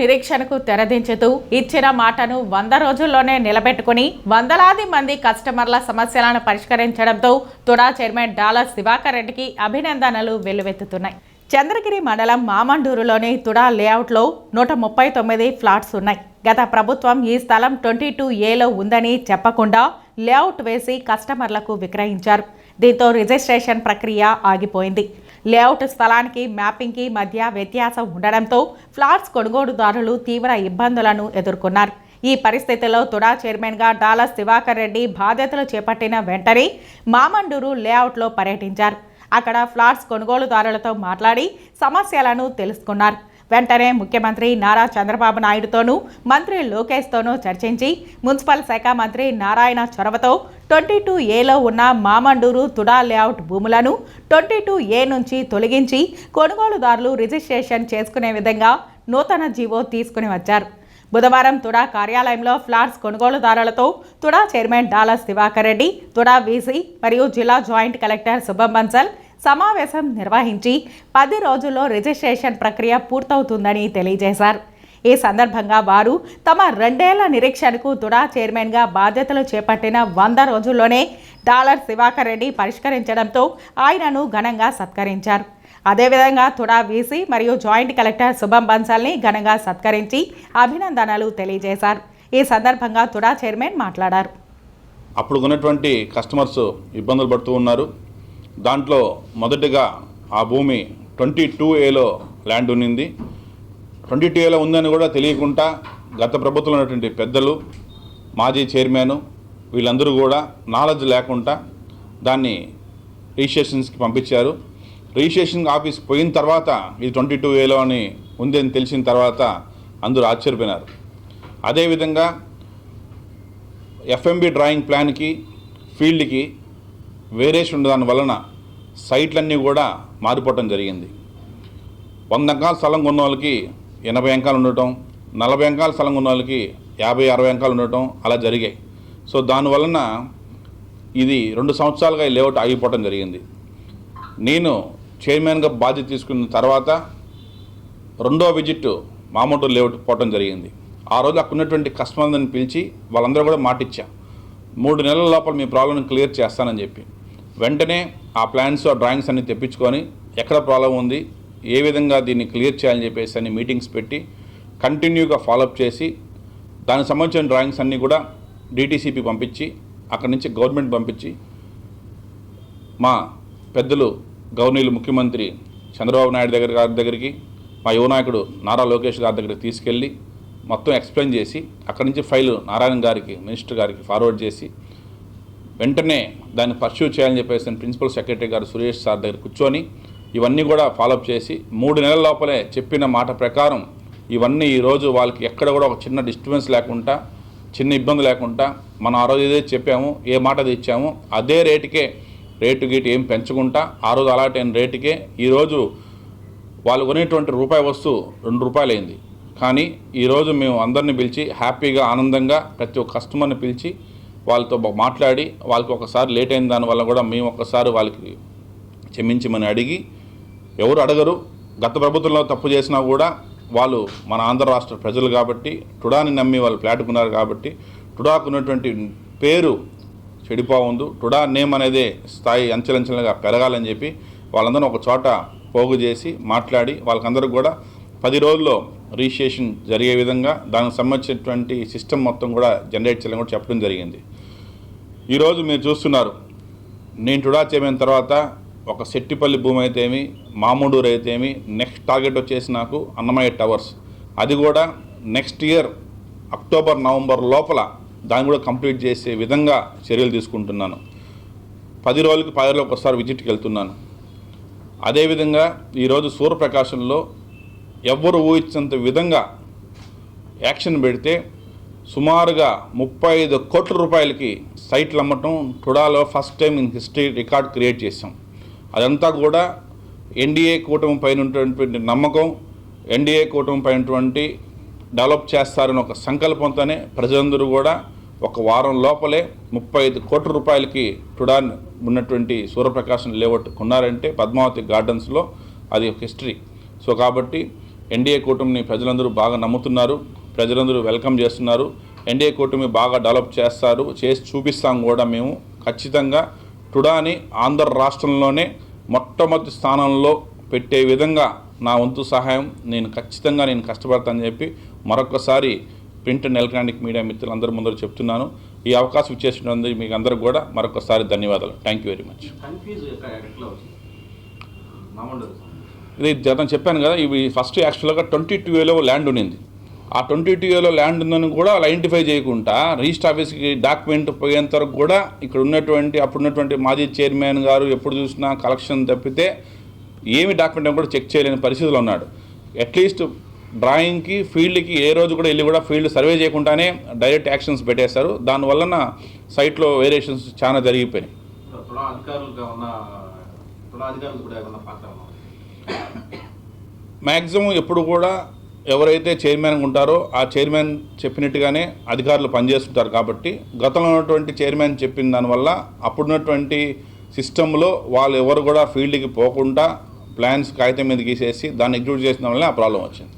నిరీక్షణకు తెరదించుతూ ఇచ్చిన మాటను వంద రోజుల్లోనే నిలబెట్టుకుని వందలాది మంది కస్టమర్ల సమస్యలను పరిష్కరించడంతో తుడా చైర్మన్ డాలర్ శివాకర్ రెడ్డికి అభినందనలు వెల్లువెత్తుతున్నాయి. చంద్రగిరి మండలం మామండూరులోని తుడా లేఅవుట్లో నూట ముప్పై తొమ్మిది ఫ్లాట్స్ ఉన్నాయి. గత ప్రభుత్వం ఈ స్థలం ట్వంటీ టూ ఏలో ఉందని చెప్పకుండా లేఅవుట్ వేసి కస్టమర్లకు విక్రయించారు. దీంతో రిజిస్ట్రేషన్ ప్రక్రియ ఆగిపోయింది. లేఅవుట్ స్థలానికి మ్యాపింగ్కి మధ్య వ్యత్యాసం ఉండడంతో ఫ్లాట్స్ కొనుగోలుదారులు తీవ్ర ఇబ్బందులను ఎదుర్కొన్నారు. ఈ పరిస్థితిలో తుడా చైర్మన్గా డాలస్ శివాకర్ రెడ్డి బాధ్యతలు చేపట్టిన వెంటనే మామండూరు లేఅవుట్లో పర్యటించారు. అక్కడ ఫ్లాట్స్ కొనుగోలుదారులతో మాట్లాడి సమస్యలను తెలుసుకున్నారు. వెంటనే ముఖ్యమంత్రి నారా చంద్రబాబు నాయుడుతోనూ మంత్రి లోకేష్తోనూ చర్చించి మున్సిపల్ శాఖ మంత్రి నారాయణ చొరవతో ట్వంటీ టూ ఏలో ఉన్న మామండూరు తుడా లేఅవుట్ భూములను ట్వంటీ టూ ఏ నుంచి తొలగించి కొనుగోలుదారులు రిజిస్ట్రేషన్ చేసుకునే విధంగా నూతన జీవో తీసుకుని వచ్చారు. బుధవారం తుడా కార్యాలయంలో flats కొనుగోలుదారులతో TUDA chairman Dallas Divakar Reddy TUDA VC మరియు జిల్లా జాయింట్ కలెక్టర్ శుభం బన్సల్ సమావేశం నిర్వహించి పది రోజుల్లో రిజిస్ట్రేషన్ ప్రక్రియ పూర్తవుతుందని తెలియజేశారు. ఈ సందర్భంగా వారు తమ రెండేళ్ళ నిరీక్షణకు తుడా చైర్మన్గా బాధ్యతలు చేపట్టిన వంద రోజుల్లోనే డాలర్ శివాకర్ రెడ్డి పరిష్కరించడంతో ఆయనను ఘనంగా సత్కరించారు. అదేవిధంగా తుడా వీసీ మరియు జాయింట్ కలెక్టర్ శుభం బన్సల్ని ఘనంగా సత్కరించి అభినందనలు తెలియజేశారు. ఈ సందర్భంగా తుడా చైర్మన్ మాట్లాడారు. అప్పుడు ఉన్నటువంటి కస్టమర్స్ ఇబ్బందులు పడుతూ ఉన్నారు. దాంట్లో మొదటిగా ఆ భూమి ట్వంటీ టూ ఏలో ల్యాండ్ ఉన్నింది. ట్వంటీ టూ ఏలో ఉందని కూడా తెలియకుండా గత ప్రభుత్వంలో ఉన్నటువంటి పెద్దలు మాజీ చైర్మన్ వీళ్ళందరూ కూడా నాలెడ్జ్ లేకుండా దాన్ని రిజిస్ట్రేషన్స్కి పంపించారు. రిజిస్ట్రేషన్ ఆఫీస్ పోయిన తర్వాత ఇది ట్వంటీ టూ ఏలో అని ఉంది అని తెలిసిన తర్వాత అందరూ ఆశ్చర్యపోయినారు. అదేవిధంగా ఎఫ్ఎంబి డ్రాయింగ్ ప్లాన్కి ఫీల్డ్కి వేరియేషన్ ఉన్న దాని వలన సైట్లన్నీ కూడా మారిపోవటం జరిగింది. వంద అంకాల స్థలం కొన్న వాళ్ళకి ఎనభై అంకాలు ఉండటం నలభై అంకాల స్థలం కొన్న వాళ్ళకి యాభై అరవై అంకాలు ఉండటం అలా జరిగాయి. సో దానివలన ఇది రెండు సంవత్సరాలుగా ఈ లేఅవుట్ ఆగిపోవటం జరిగింది. నేను చైర్మన్గా బాధ్యత తీసుకున్న తర్వాత రెండో విజిట్ మామూలు లేఅవుట్ పోవటం జరిగింది. ఆ రోజు అక్కడ ఉన్నటువంటి కస్టమర్లను పిలిచి వాళ్ళందరూ కూడా మాటిచ్చా మూడు నెలల లోపల మీ ప్రాబ్లమ్ని క్లియర్ చేస్తానని చెప్పి. వెంటనే ఆ ప్లాన్స్ ఆ డ్రాయింగ్స్ అన్ని తెప్పించుకొని ఎక్కడ ప్రాబ్లం ఉంది ఏ విధంగా దీన్ని క్లియర్ చేయాలని చెప్పేసి అన్ని మీటింగ్స్ పెట్టి కంటిన్యూగా ఫాలోఅప్ చేసి దానికి సంబంధించిన డ్రాయింగ్స్ అన్నీ కూడా డిటీసీపీ పంపించి అక్కడి నుంచి గవర్నమెంట్ పంపించి మా పెద్దలు గవర్నీలు ముఖ్యమంత్రి చంద్రబాబు నాయుడు దగ్గర గారి దగ్గరికి మా యువనాయకుడు నారా లోకేష్ గారి దగ్గరికి తీసుకెళ్ళి మొత్తం ఎక్స్ప్లెయిన్ చేసి అక్కడి నుంచి ఫైల్ నారాయణ గారికి మినిస్టర్ గారికి ఫార్వర్డ్ చేసి వెంటనే దాన్ని పర్స్యూ చేయాలని చెప్పేసి ప్రిన్సిపల్ సెక్రటరీ గారు సురేష్ సార్ దగ్గర కూర్చొని ఇవన్నీ కూడా ఫాలోఅప్ చేసి మూడు నెలల లోపలే చెప్పిన మాట ప్రకారం ఇవన్నీ ఈరోజు వాళ్ళకి ఎక్కడ కూడా ఒక చిన్న డిస్టర్బెన్స్ లేకుండా చిన్న ఇబ్బంది లేకుండా మనం ఆ రోజు ఏదైతే చెప్పాము ఏ మాట అది అదే రేటుకే రేటు గీటు ఏం పెంచుకుంటా ఆ రోజు అలాంటి రేటుకే ఈరోజు వాళ్ళు కొనేటువంటి రూపాయి వస్తువు రెండు రూపాయలు అయింది కానీ ఈరోజు మేము అందరిని పిలిచి హ్యాపీగా ఆనందంగా ప్రతి ఒక్క కస్టమర్ని పిలిచి వాళ్ళతో మాట్లాడి వాళ్ళకి ఒకసారి లేట్ అయిన దానివల్ల కూడా మేము ఒక్కసారి వాళ్ళకి క్షమించమని అడిగి ఎవరు అడగరు. గత ప్రభుత్వంలో తప్పు చేసినా కూడా వాళ్ళు మన ఆంధ్ర రాష్ట్ర ప్రజలు కాబట్టి టుడాని నమ్మి వాళ్ళు ప్లాటుకున్నారు కాబట్టి టుడాకు ఉన్నటువంటి పేరు చెడిపోవుందు టుడా నేమ్ అనేదే స్థాయి అంచెలంచెలుగా పెరగాలని చెప్పి వాళ్ళందరూ ఒక చోట పోగు చేసి మాట్లాడి వాళ్ళకందరికి కూడా పది రోజుల్లో రిజిస్ట్రేషన్ జరిగే విధంగా దానికి సంబంధించినటువంటి సిస్టమ్ మొత్తం కూడా జనరేట్ చేయాలని కూడా చెప్పడం జరిగింది. ఈరోజు మీరు చూస్తున్నారు నేను టుడా చేయమైన తర్వాత ఒక సెట్టిపల్లి భూమి అయితేమి మామూడూరు అయితేమి నెక్స్ట్ టార్గెట్ వచ్చేసి నాకు అన్నమయ్య టవర్స్. అది కూడా నెక్స్ట్ ఇయర్ అక్టోబర్ నవంబర్ లోపల దాన్ని కూడా కంప్లీట్ చేసే విధంగా చర్యలు తీసుకుంటున్నాను. పది రోజులకి పది రోజులకు ఒకసారి విజిట్కి వెళ్తున్నాను. అదేవిధంగా ఈరోజు సూర్యప్రకాశంలో ఎవ్వరు ఊహించినంత విధంగా యాక్షన్ పెడితే సుమారుగా ముప్పై ఐదు కోట్ల రూపాయలకి సైట్లు అమ్మటం టుడాలో first time in history record create చేసాం అదంతా కూడా ఎన్డీఏ కూటమి పైన ఉన్నటువంటి నమ్మకం ఎన్డీఏ కూటమి పైనటువంటి డెవలప్ చేస్తారని ఒక సంకల్పంతోనే ప్రజలందరూ కూడా ఒక వారం లోపలే ముప్పై ఐదు కోట్ల రూపాయలకి టుడాన్ ఉన్నటువంటి సూర్యప్రకాశం లేఅవుట్ కొన్నారంటే పద్మావతి గార్డెన్స్లో అది ఒక హిస్టరీ. సో కాబట్టి ఎన్డీఏ కూటమిని ప్రజలందరూ బాగా నమ్ముతున్నారు ప్రజలందరూ వెల్కమ్ చేస్తున్నారు. ఎన్డీఏ కూటమి బాగా డెవలప్ చేస్తారు చేసి చూపిస్తాం కూడా మేము. ఖచ్చితంగా టుడాని ఆంధ్ర రాష్ట్రంలోనే మొట్టమొదటి స్థానంలో పెట్టే విధంగా నా వంతు సహాయం. నేను ఖచ్చితంగా నేను కష్టపడతానని చెప్పి మరొకసారి ప్రింట్ అండ్ ఎలక్ట్రానిక్ మీడియా మిత్రులందరి ముందర చెప్తున్నాను. ఈ అవకాశం ఇచ్చేసినందుకు మీకు అందరికి కూడా మరొకసారి ధన్యవాదాలు. థ్యాంక్ యూ వెరీ మచ్ ఇది జతం చెప్పాను కదా ఇవి ఫస్ట్ యాక్చువల్గా ట్వంటీ టూ ఏలో ల్యాండ్ ఉండింది ఆ ట్వంటీ టూ ఏలో ల్యాండ్ ఉందని కూడా వాళ్ళు ఐడెంటిఫై చేయకుండా రిజిస్టర్ ఆఫీస్కి డాక్యుమెంట్ పోయేంత వరకు కూడా ఇక్కడ ఉన్నటువంటి అప్పుడున్నటువంటి మాజీ చైర్మన్ గారు ఎప్పుడు చూసినా కలెక్షన్ తప్పితే ఏమి డాక్యుమెంట్ కూడా చెక్ చేయలేని పరిస్థితిలో ఉన్నాడు. అట్లీస్ట్ డ్రాయింగ్కి ఫీల్డ్కి ఏ రోజు కూడా వెళ్ళి కూడా ఫీల్డ్ సర్వే చేయకుండానే డైరెక్ట్ యాక్షన్స్ పెట్టేశారు. దానివలన సైట్లో వేరియేషన్స్ చాలా జరిగిపోయినాయి. మ్యాక్సిమం ఎప్పుడు కూడా ఎవరైతే చైర్మన్ ఉంటారో ఆ చైర్మన్ చెప్పినట్టుగానే అధికారులు పనిచేస్తుంటారు కాబట్టి గతంలో ఉన్నటువంటి చైర్మన్ చెప్పిన దానివల్ల అప్పుడున్నటువంటి సిస్టంలో వాళ్ళు ఎవరు కూడా ఫీల్డ్కి పోకుండా ప్లాన్స్ కాగితం మీద గీసేసి దాన్ని ఎగ్జిక్యూట్ చేసిన వల్లనే ఆ ప్రాబ్లం వచ్చింది.